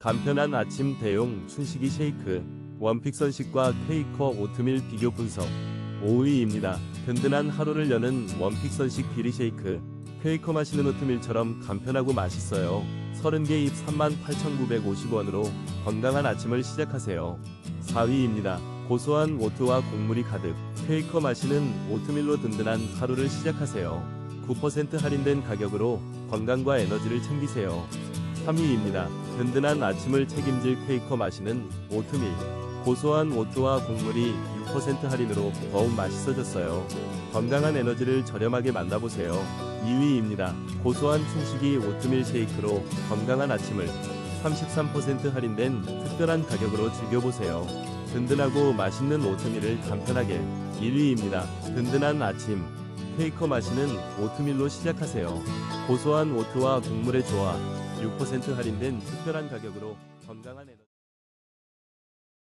간편한 아침 대용 춘식이 쉐이크 원픽 선식과 퀘이커 오트밀 비교 분석 5위입니다. 든든한 하루를 여는 원픽 선식 비리 쉐이크 퀘이커 마시는 오트밀처럼 간편하고 맛있어요. 30개 입 38,950원으로 건강한 아침을 시작하세요. 4위입니다. 고소한 오트와 곡물이 가득 퀘이커 마시는 오트밀로 든든한 하루를 시작하세요. 9% 할인된 가격으로 건강과 에너지를 챙기세요. 3위입니다. 든든한 아침을 책임질 퀘이커 마시는 오트밀. 고소한 오트와 곡물이 6% 할인으로 더욱 맛있어졌어요. 건강한 에너지를 저렴하게 만나보세요. 2위입니다. 고소한 춘식이 오트밀 쉐이크로 건강한 아침을 33% 할인된 특별한 가격으로 즐겨보세요. 든든하고 맛있는 오트밀을 간편하게 1위입니다. 든든한 아침 퀘이커 마시는 오트밀로 시작하세요. 고소한 오트와 곡물의 조화 6% 할인된 특별한 가격으로 건강한 에너지